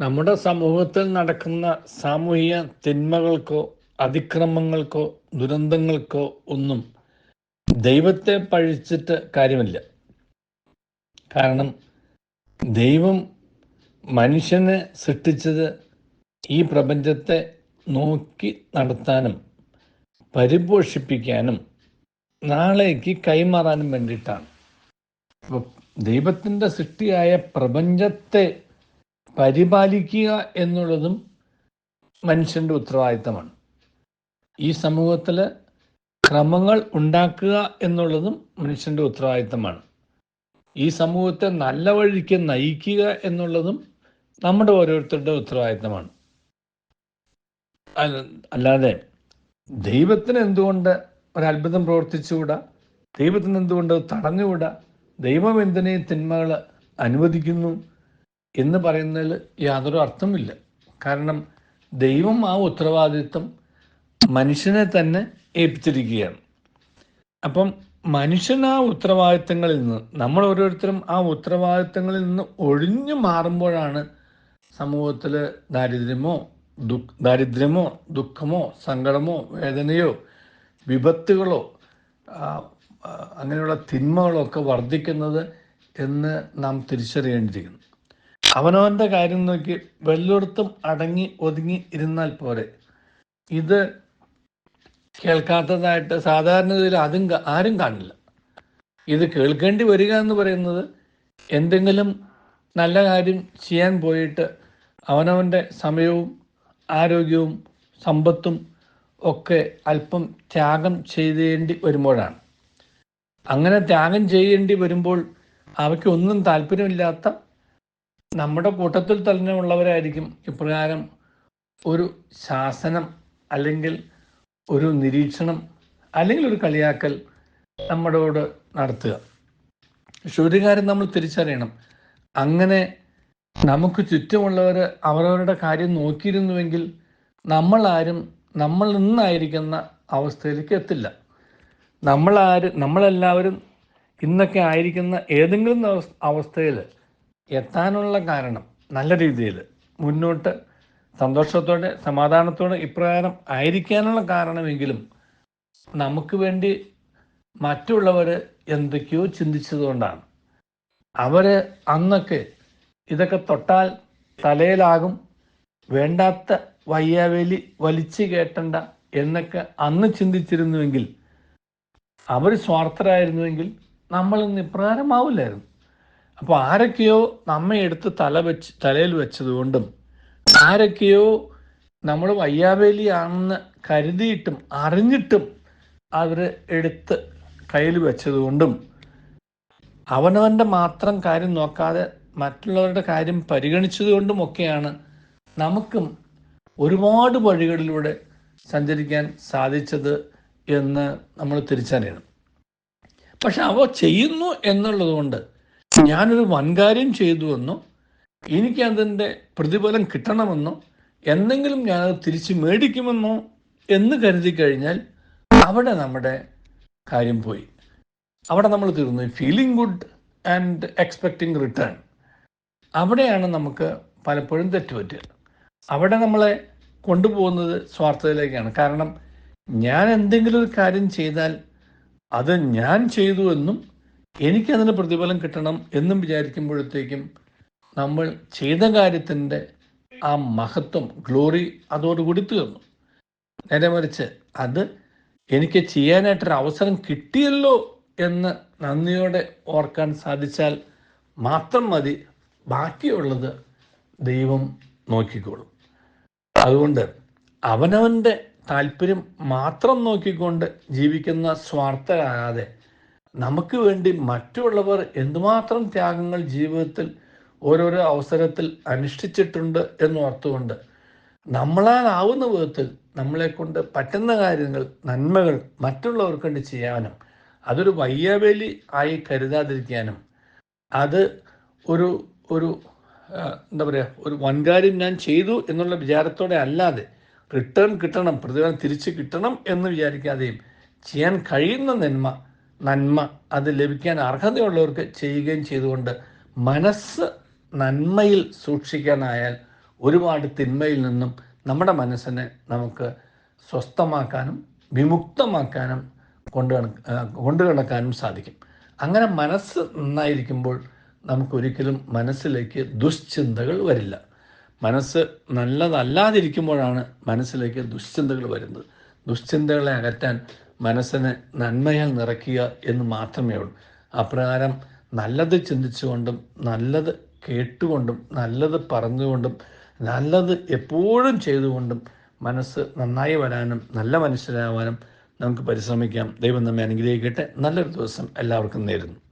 നമ്മുടെ സമൂഹത്തിൽ നടക്കുന്ന സാമൂഹിക തിന്മകൾക്കോ അതിക്രമങ്ങൾക്കോ ദുരന്തങ്ങൾക്കോ ഒന്നും ദൈവത്തെ പഴിച്ചിട്ട് കാര്യമില്ല. കാരണം ദൈവം മനുഷ്യനെ സൃഷ്ടിച്ചത് ഈ പ്രപഞ്ചത്തെ നോക്കി നടത്താനും പരിപോഷിപ്പിക്കാനും നാളേക്ക് കൈമാറാനും വേണ്ടിയിട്ടാണ്. ദൈവത്തിന്റെ സൃഷ്ടിയായ പ്രപഞ്ചത്തെ പരിപാലിക്കുക എന്നുള്ളതും മനുഷ്യന്റെ ഉത്തരവാദിത്തമാണ്. ഈ സമൂഹത്തിൽ ക്രമങ്ങൾ ഉണ്ടാക്കുക എന്നുള്ളതും മനുഷ്യന്റെ ഉത്തരവാദിത്തമാണ്. ഈ സമൂഹത്തെ നല്ല വഴിക്ക് നയിക്കുക എന്നുള്ളതും നമ്മുടെ ഓരോരുത്തരുടെ ഉത്തരവാദിത്തമാണ്. അല്ലാതെ ദൈവത്തിന് എന്തുകൊണ്ട് ഒരത്ഭുതം പ്രവർത്തിച്ചുകൂടാ? ദൈവത്തിന് എന്തുകൊണ്ട് തടഞ്ഞുകൂടാ? ദൈവം എന്തിനേ തിന്മകൾ അനുവദിക്കുന്നു? എന്ന് പറയുന്നതിൽ യാതൊരു അർത്ഥമില്ല കാരണം ദൈവം ആ ഉത്തരവാദിത്വം മനുഷ്യനെ തന്നെ ഏൽപ്പിച്ചിരിക്കുകയാണ്. അപ്പം മനുഷ്യൻ ആ ഉത്തരവാദിത്തങ്ങളിൽ നിന്ന് നമ്മൾ ഓരോരുത്തരും ആ ഉത്തരവാദിത്തങ്ങളിൽ നിന്ന് ഒഴിഞ്ഞു മാറുമ്പോഴാണ് സമൂഹത്തിൽ ദാരിദ്ര്യമോ ദു ദാരിദ്ര്യമോ ദുഃഖമോ സങ്കടമോ വേദനയോ വിപത്തുകളോ അങ്ങനെയുള്ള തിന്മകളൊക്കെ വർദ്ധിക്കുന്നത് എന്ന് നാം തിരിച്ചറിയേണ്ടിയിരിക്കുന്നു. അവനവന്റെ കാര്യം നോക്കി വല്ലയിടത്തും അടങ്ങി ഒതുങ്ങി ഇരുന്നാൽ പോരെ. ഇത് കേൾക്കാത്തതായിട്ട് സാധാരണഗതിയിൽ അതും ആരും കാണില്ല. ഇത് കേൾക്കേണ്ടി വരിക എന്ന് പറയുന്നത് എന്തെങ്കിലും നല്ല കാര്യം ചെയ്യാൻ പോയിട്ട് അവനവന്റെ സമയവും ആരോഗ്യവും സമ്പത്തും ഒക്കെ അല്പം ത്യാഗം ചെയ്യേണ്ടി വരുമ്പോഴാണ്. അങ്ങനെ ത്യാഗം ചെയ്യേണ്ടി വരുമ്പോൾ അവയ്ക്കൊന്നും താല്പര്യമില്ലാത്ത നമ്മുടെ കൂട്ടത്തിൽ തന്നെ ഉള്ളവരായിരിക്കും ഇപ്രകാരം ഒരു ശാസനം അല്ലെങ്കിൽ ഒരു നിരീക്ഷണം അല്ലെങ്കിൽ ഒരു കളിയാക്കൽ നമ്മളോട് നടത്തുക. പക്ഷെ ഒരു കാര്യം നമ്മൾ തിരിച്ചറിയണം. അങ്ങനെ നമുക്ക് ചുറ്റുമുള്ളവർ അവരവരുടെ കാര്യം നോക്കിയിരുന്നുവെങ്കിൽ നമ്മളാരും നമ്മൾ ഇന്നായിരിക്കുന്ന അവസ്ഥയിലേക്ക് എത്തില്ല. നമ്മളാരും നമ്മളെല്ലാവരും ഇന്നൊക്കെ ആയിരിക്കുന്ന ഏതെങ്കിലും അവസ്ഥയിൽ എത്താനുള്ള കാരണം നല്ല രീതിയിൽ മുന്നോട്ട് സന്തോഷത്തോടെ സമാധാനത്തോടെ ഇപ്രകാരം ആയിരിക്കാനുള്ള കാരണമെങ്കിലും നമുക്ക് വേണ്ടി മറ്റുള്ളവർ എന്തൊക്കെയോ ചിന്തിച്ചതുകൊണ്ടാണ്. അവർ അന്നൊക്കെ ഇതൊക്കെ തൊട്ടാൽ തലയിലാകും. വേണ്ടാത്ത വയ്യാവേലി വലിച്ചു കേട്ടണ്ട എന്നൊക്കെ അന്ന് ചിന്തിച്ചിരുന്നുവെങ്കിൽ അവർ സ്വാർത്ഥരായിരുന്നുവെങ്കിൽ നമ്മൾ ഇന്ന് ഇപ്രകാരമാവില്ലായിരുന്നു. അപ്പോൾ ആരൊക്കെയോ നമ്മെ എടുത്ത് തല വെച്ച് തലയിൽ വെച്ചതുകൊണ്ടും ആരൊക്കെയോ നമ്മൾ വയ്യാവേലിയാണെന്ന് കരുതിയിട്ടും അറിഞ്ഞിട്ടും അവർ എടുത്ത് കയ്യിൽ വെച്ചതുകൊണ്ടും അവനവന്റെ മാത്രം കാര്യം നോക്കാതെ മറ്റുള്ളവരുടെ കാര്യം പരിഗണിച്ചതുകൊണ്ടുമൊക്കെയാണ് നമുക്കും ഒരുപാട് വഴികളിലൂടെ സഞ്ചരിക്കാൻ സാധിച്ചത് എന്ന് നമ്മൾ തിരിച്ചറിയണം. പക്ഷെ അവ ചെയ്യുന്നു എന്നുള്ളത് കൊണ്ട് ഞാനൊരു വൻകാര്യം ചെയ്തുവെന്നോ എനിക്ക് അതിന്റെ പ്രതിഫലം കിട്ടണമെന്നോ എന്തെങ്കിലും ഞാനത് തിരിച്ച് മേടിക്കുമെന്നോ എന്ന് കരുതി കഴിഞ്ഞാൽ അവിടെ നമ്മുടെ കാര്യം പോയി. അവിടെ നമ്മൾ തീർന്നു. Feeling good and expecting return അവിടെയാണ് നമുക്ക് പലപ്പോഴും തെറ്റുപറ്റുക അവിടെ നമ്മളെ കൊണ്ടുപോകുന്നത് സ്വാർത്ഥതയിലേക്കാണ്. കാരണം ഞാൻ എന്തെങ്കിലും ഒരു കാര്യം ചെയ്താൽ അത് ഞാൻ ചെയ്തു എന്നും എനിക്കതിന് പ്രതിഫലം കിട്ടണം എന്നും വിചാരിക്കുമ്പോഴത്തേക്കും നമ്മൾ ചെയ്ത കാര്യത്തിന്റെ ആ മഹത്വം ഗ്ലോറി അതോടുകൂടി തീർന്നു. നേരെ മറിച്ച് അത് എനിക്ക് ചെയ്യാനായിട്ടൊരു അവസരം കിട്ടിയല്ലോ എന്ന് നന്ദിയോടെ ഓർക്കാൻ സാധിച്ചാൽ മാത്രം മതി ബാക്കിയുള്ളത് ദൈവം നോക്കിക്കോളും. അതുകൊണ്ട് അവനവന്റെ താല്പര്യം മാത്രം നോക്കിക്കൊണ്ട് ജീവിക്കുന്ന സ്വാർത്ഥരാകാതെ നമുക്ക് വേണ്ടി മറ്റുള്ളവർ എന്തുമാത്രം ത്യാഗങ്ങൾ ജീവിതത്തിൽ ഓരോരോ അവസരത്തിൽ അനുഷ്ഠിച്ചിട്ടുണ്ട് എന്ന് ഓർത്തുകൊണ്ട് നമ്മളാലാവുന്ന വിധത്തിൽ നമ്മളെ കൊണ്ട് പറ്റുന്ന കാര്യങ്ങൾ നന്മകൾ മറ്റുള്ളവർക്ക് വേണ്ടി ചെയ്യാനും അതൊരു വയ്യാവേലി ആയി കരുതാതിരിക്കാനും അത് ഒരു ഒരു എന്താ പറയുക ഒരു വൻകാര്യം ഞാൻ ചെയ്തു എന്നുള്ള വിചാരത്തോടെ അല്ലാതെ റിട്ടേൺ കിട്ടണം പ്രതിഫലം തിരിച്ച് കിട്ടണം എന്ന് വിചാരിക്കാതെയും ചെയ്യാൻ കഴിയുന്ന നന്മ നന്മ അത് ലഭിക്കാൻ അർഹതയുള്ളവർക്ക് ചെയ്യുകയും ചെയ്തുകൊണ്ട് മനസ്സ് നന്മയിൽ സൂക്ഷിക്കാനായാൽ ഒരുപാട് തിന്മയിൽ നിന്നും നമ്മുടെ മനസ്സിനെ നമുക്ക് സ്വസ്ഥമാക്കാനും വിമുക്തമാക്കാനും കൊണ്ടു കൊണ്ടു കിടക്കാനും സാധിക്കും. അങ്ങനെ മനസ്സ് നന്നായിരിക്കുമ്പോൾ നമുക്കൊരിക്കലും മനസ്സിലേക്ക് ദുശ്ചിന്തകൾ വരില്ല. മനസ്സ് നല്ലതല്ലാതിരിക്കുമ്പോഴാണ് മനസ്സിലേക്ക് ദുശ്ചിന്തകൾ വരുന്നത്. ദുശ്ചിന്തകളെ അകറ്റാൻ മനസ്സിനെ നന്മയാൽ നിറയ്ക്കുക എന്ന് മാത്രമേ ഉള്ളൂ. അപ്രകാരം നല്ലത് ചിന്തിച്ചുകൊണ്ടും നല്ലത് കേട്ടുകൊണ്ടും നല്ലത് പറഞ്ഞുകൊണ്ടും നല്ലത് എപ്പോഴും ചെയ്തുകൊണ്ടും മനസ്സ് നന്നായി വരാനും നല്ല മനുഷ്യരാവാനും നമുക്ക് പരിശ്രമിക്കാം. ദൈവം നമ്മെ അനുഗ്രഹിക്കട്ടെ. നല്ലൊരു ദിവസം എല്ലാവർക്കും നേരുന്നു.